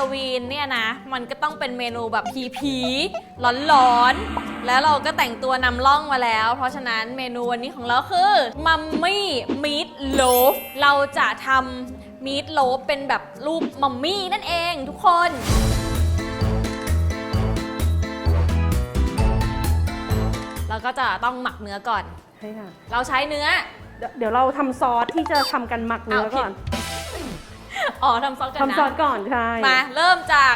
ลวีนเนี่ยนะ มันก็ต้องเป็นเมนูแบบผีผีร้อนร้อนๆแล้วเราก็แต่งตัวนำร่องมาแล้ว เพราะฉะนั้นเมนูวันนี้ของเราคือมัมมี่มีทโลฟเราจะทำมีทโลฟเป็นแบบรูปมัมมี่นั่นเองทุกคนเราก็จะต้องหมักเนื้อก่อน ใช่ค่ะ เราใช้เนื้อ เดี๋ยวเดี๋ยวเราทำซอสที่จะทำกันหมักเนื้อก่อน อ๋อทำซอสกันนะทำซอสก่อนใช่มาเริ่มจาก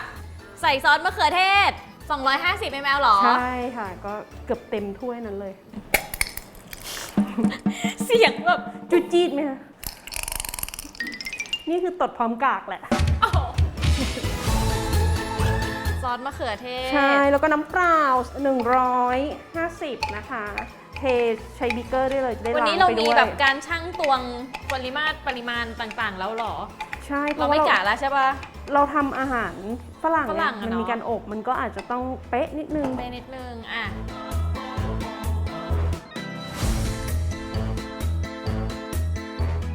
ใส่ซอสมะเขือเทศ 250 ml หรอ ใช่ค่ะ ก็เกือบเต็มถ้วยนั้นเลย เสียงแบบจุดจีดไหมคะนี่คือตดพร้อมกากแหละอ้าวซอสมะเขือเทศ ใช่ แล้วก็น้ำเปล่า 150 นะคะ เทใช้บิ๊กเกอร์ได้เลยจะได้วันล้างนี้เราไปมีด้วยแบบการชั่งตวงปริมาตรปริมาณต่างๆ แล้วเหรอ ใช่เพเราราะไม่ว่าเรากะแล้วใช่ปะ เราทำอาหารฝรั่งฝรั่งเนี่ยอะ มันเนอะมีการอบมันก็อาจจะต้องเป๊ะนิดนึง ไปนิดนึง อะ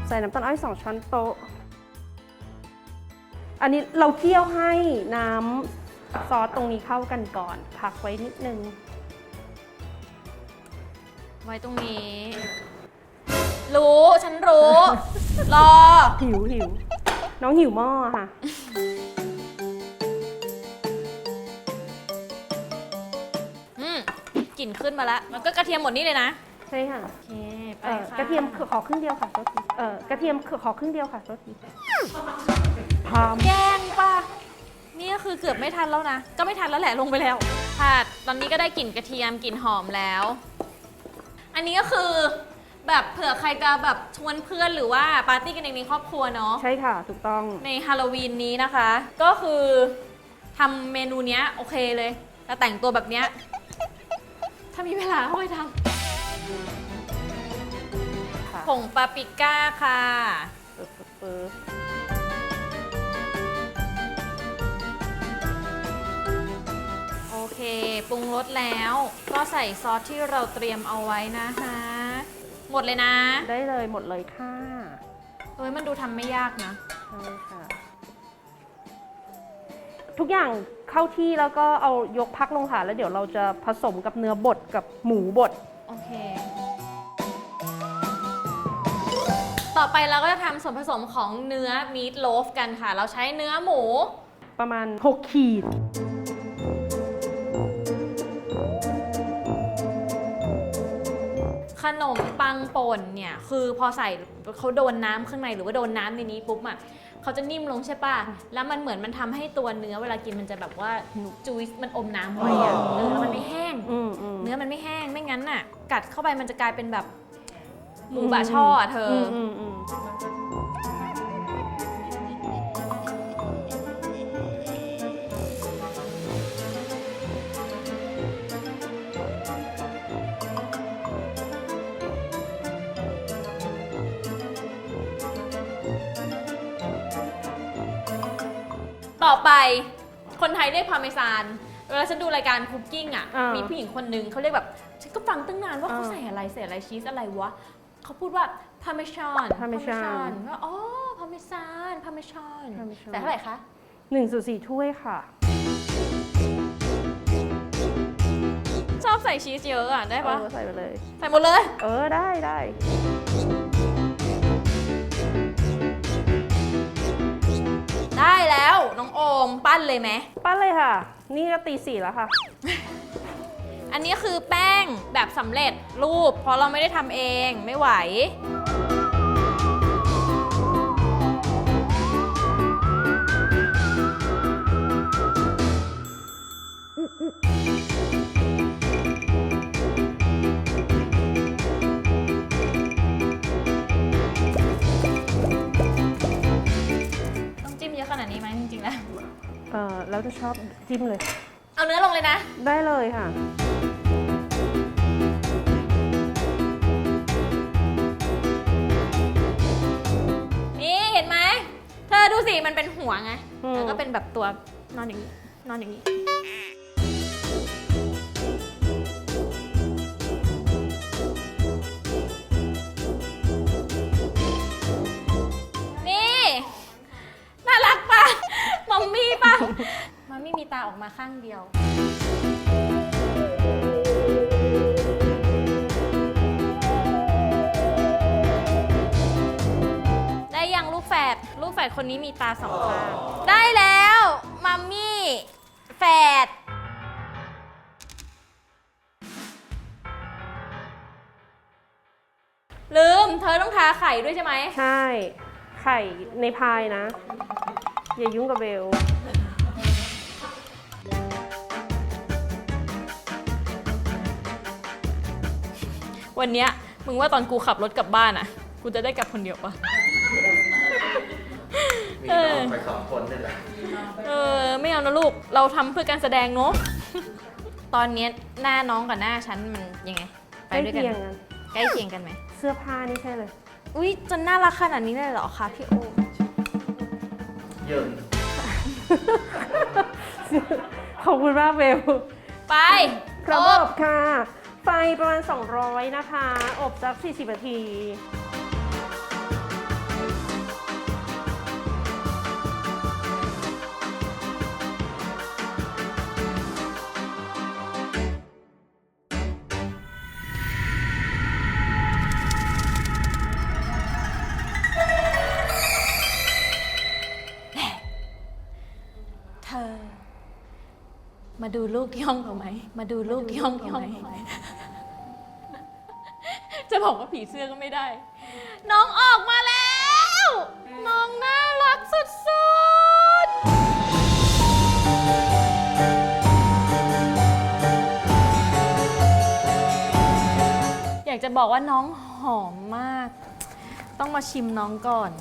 ใส่น้ำตาลอ้อยสองช้อนโต๊ะ อันนี้เราเคี่ยวให้น้ำซอสตรงนี้เข้ากันก่อน พักไว้นิดนึง ไว้ตรงนี้ รู้ ฉันรู้ รอ หิวหิว น้องหิวหม้อค่ะ อืมกลิ่นขึ้นมาแล้วแล้วก็กระเทียมหมดนี่เลยนะ ใช่ค่ะ โอเค ไปเอ่อค่ะกระเทียมขอครึ่งเดียวค่ะโทษทีเอ่อกระเทียมขอครึ่งเดียวค่ะโทษทีพามแกงป่ะ นี่ก็คือเกือบไม่ทันแล้วนะ ก็ไม่ทันแล้วแหละลงไปแล้วผัดตอนนี้ก็ได้กลิ่นกระเทียมกลิ่นหอมแล้ว อันนี้ก็คือ แบบเผื่อใครจะแบบชวนเพื่อนหรือว่าปาร์ตี้กันเองในครอบครัวเนาะใช่ค่ะ ถูกต้อง ในฮาโลวีนนี้นะคะ ก็คือทำเมนูเนี้ยโอเคเลยแต่แต่งตัวแบบเนี้ยถ้ามีเวลาก็ไปทค่ะำผงปาปริก้าค่ะ ปึ๊บปึ๊บปึ๊บโอเค ปรุงรสแล้ว ก็ใส่ซอสที่เราเตรียมเอาไว้นะคะ หมดเลยนะได้เลยหมดเลยค่ะเฮ้ยมันดูทำไม่ยากนะ ใช่ค่ะ ทุกอย่างเข้าที่แล้วก็เอายกพักลงค่ะ แล้วเดี๋ยวเราจะผสมกับเนื้อบดกับหมูบดโอเค ต่อไปเราก็จะทำส่วนผสมของเนื้อมีทโลฟกันค่ะ เราใช้เนื้อหมู ประมาณ 6 ขีด นมปังป่นเนี่ย คือพอใส่เขาโดนน้ำข้างในหรือว่าโดนน้ำในนี้ปุ๊บอะเขาจะนิ่มลงใช่ป่ะ แล้วมันเหมือนมันทำให้ตัวเนื้อเวลากินมันจะแบบว่าจุยมันอมน้ำไว้อะเออแล้วมันไม่แห้งอืมอืมเนื้อมันไม่แห้ง ไม่งั้นน่ะ กัดเข้าไปมันจะกลายเป็นแบบหมูบะช่ออะเธออื ต่อไปคนไทยเรียกพาเมซาน เวลาฉันดูรายการคุกกิ้งอะ อ่ามีมีผู้หญิงคนนึงเขาเรียกแบบ ฉันก็ฟังตั้งนานว่าอ่าเขาใส่อะไรใส่อะไรชีสอะไรวะ เขาพูดว่าพาเมชาน Parmesan ก็อ๋อพาเมซานพาเมชาน Parmesan แต่เท่าไหร่คะ หนึ่งส่วนสี่ถ้วยค่ะ ชอบใส่ชีสเยอะอะได้ปะเออใส่ไปเลย ใส่หมดเลย เออได้ได้ ได้แล้วน้องโอมปั้นเลยไหม ปั้นเลยค่ะ นี่ก็ตีสี่แล้วค่ะ อันนี้คือแป้งแบบสำเร็จรูป เพราะเราไม่ได้ทำเองไม่ไหว เออแล้วจะชอบจิ้มเลย เอาเนื้อลงเลยนะ ได้เลยค่ะ นี่เห็นไหม เธอดูสิ มันเป็นหัวไง อืม แล้วก็เป็นแบบตัวนอนอย่างนี้ นอนอย่างนี้ ตาออกมาข้างเดียว ได้ยังลูกแฝดลูกแฝดคนนี้มีตาสองข้าง ได้แล้วมัมมี่แฝดลืม เธอต้องทาไข่ด้วยใช่ไหม ใช่ ไข่ในพายนะ อย่ายุ่งกับเบล วันเนี้ยมึงว่าตอนกูขับรถกลับบ้านอะกูจะได้กลับคนเดียวปะ มีเออน้องไปสองคนนี่แหละเออไม่เอานะลูก เราทำเพื่อการแสดงเนาะ ตอนเนี้ยหน้าน้องกับหน้าฉันมันยังไง ไปใกล้ด้วยกันเคียงกันใกล้เคียงกันไหม เสื้อผ้านี่ใช่เลย อุ้ยจนน่ารักขนาดนี้เลยเหรอคะพี่โอ เยินขอบคุณมากเบลไปพร้อมโอ๊อบค่ะ ไฟประมาณ 200 นะคะ อบสัก 40 นาทีเธอมาดูลูกที่ห้องเราไหม มาดูลูกที่ห้องเราไหม จะบอกว่าผีเสื้อก็ไม่ได้ น้องออกมาแล้ว น้องน่ารักสุดๆ อยากจะบอกว่าน้องหอมมาก ต้องมาชิมน้องก่อน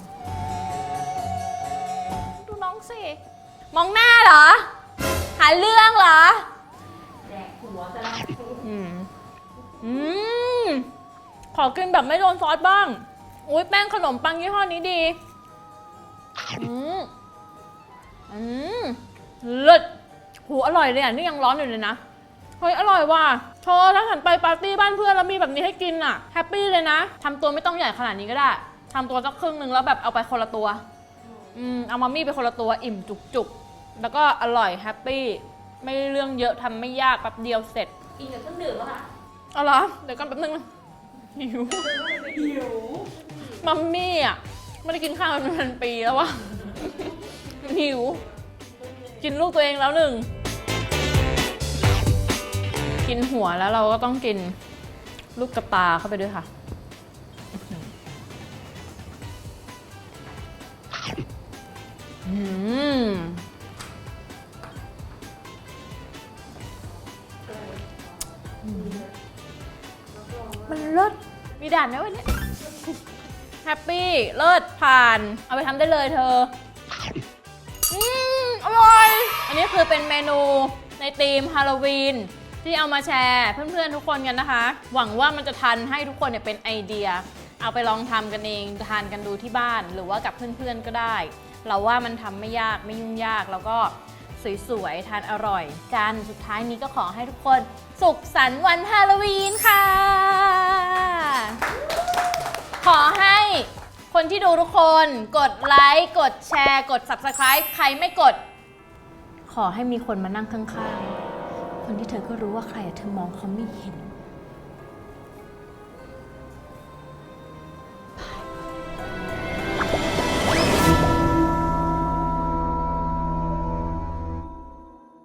ดูน้องสิ มองหน้าเหรอ หาเรื่องเหรอ แดกหัวจะอืม อืม ขอกินแบบไม่โดนซอสบ้าง อุ้ยแป้งขนมปังยี่ห้อนี้ดี อืมอืมเลิศหูอร่อยเลยอะ นี่ยังร้อนอยู่เลยนะ เฮ้ย อร่อยว่ะโชถ้าหันไปปาร์ตี้บ้านเพื่อนแล้วมีแบบนี้ให้กินอะ แฮปปี้เลยนะทำตัวไม่ต้องใหญ่ขนาดนี้ก็ได้ทำตัวสักครึ่งหนึ่งแล้วแบบเอาไปคนละตัว อืม เอามามี่ไปคนละตัว อิ่มจุกจุกๆแล้วก็อร่อยแฮปปี้ ไม่เรื่องเยอะทำไม่ยากแป๊บเดียวเสร็จ กินกับเครื่องดื่มแล้วค่ะเอาเหรอ เดี๋ยวก่อนแป๊บนึงนะ หิว หิว มัมมี่อะ ไม่ได้กินข้าวมาเป็นปีแล้ววะหิว กินลูกตัวเองแล้วหนึ่ง กินหัวแล้วเราก็ต้องกินลูกกระตาเข้าไปด้วยค่ะ อืม เลิศมีด่านไหมวันนี้แฮปปี้เลิศผ่าน เอาไปทำได้เลยเธออืมอร่อย อันนี้คือเป็นเมนูในธีมฮาโลวีนที่เอามาแชร์เพื่อนๆทุกคนกันนะคะ หวังว่ามันจะทันให้ทุกคนเนี่ยเป็นไอเดีย เอาไปลองทำกันเองทานกันดูที่บ้าน หรือว่ากับเพื่อนๆก็ได้ เราว่ามันทำไม่ยากไม่ยุ่งยากแล้วก็สวยๆ ทานอร่อยกัน สุดท้ายนี้ก็ขอให้ทุกคน สุขสันต์วันฮาโลวีนค่ะ ขอให้คนที่ดูทุกคนกดไลค์กดแชร์กด Subscribe ใครไม่กด ขอให้มีคนมานั่งข้างๆ คนที่เธอก็รู้ว่าใครอะเธอมองเขาไม่เห็น